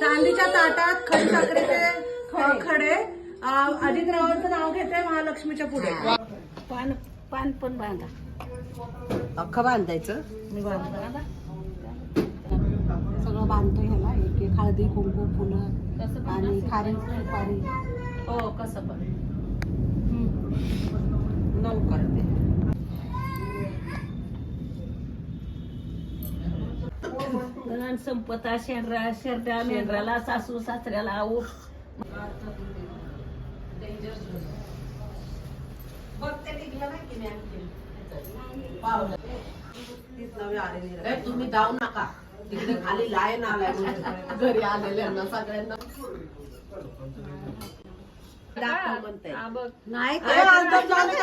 चांदीच्या ताटात खडी साखरेचे खडे. अजितरावांचं नाव घेते महालक्ष्मीच्या पुढे. पान पान पण बांधा. अख्खं बांधायचं? मी बांधा सगळं बांधतो ह्याला. एक एक हळदी कुंकू फुलं आणि खारी सुपारी. हो कसं पण. नऊ गण संपता शेंडरा शेरड्या मेंढराला सासू सासऱ्याला ऊस तुम्ही जाऊ नका तिकडे खाली लाईन आलाय म्हणून. घरी आलेल्यांना सगळ्यांना नाही झालं.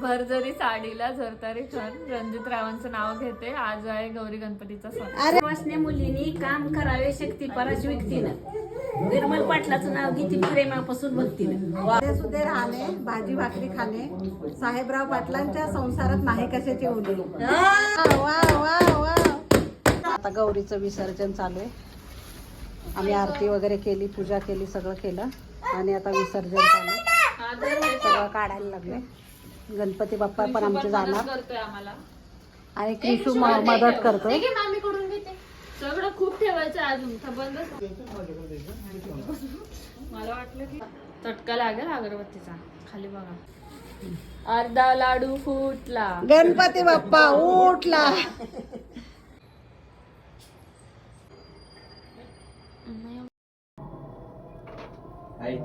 भरजरी साडीला झरतारी छान रणजित रावांचं नाव घेते. आज आहे गौरी गणपतीचा सण. वासने मुलींनी काम करावे शक्ती पराश व्यक्तीनं निर्मल पाटलाचं नाव घेते प्रेमापासून भक्तीनं. सुधे राहणे भाजी भाकरी खाणे. साहेबराव पाटलांच्या संसारात नाही कशाची उडी वा वा वा. आता गौरीचं विसर्जन चालू आहे. आम्ही आरती वगैरे केली पूजा केली सगळं केलं. आणि आता विसर्जन चालू आहे. सगळं काढायला लागले गणपती बाप्पा पण आमचे जाणार. करतोय आम्हाला. आणि क्रिशू म- मदत करतोय. मामी घेते. सगळं खूप ठेवायचं आहे अजून तर बंदच मला वाटलं की चटका लागेल अगरबत्तीचा. खाली बघा. अर्धा लाडू फुटला. गणपती बाप्पा उठला. आई.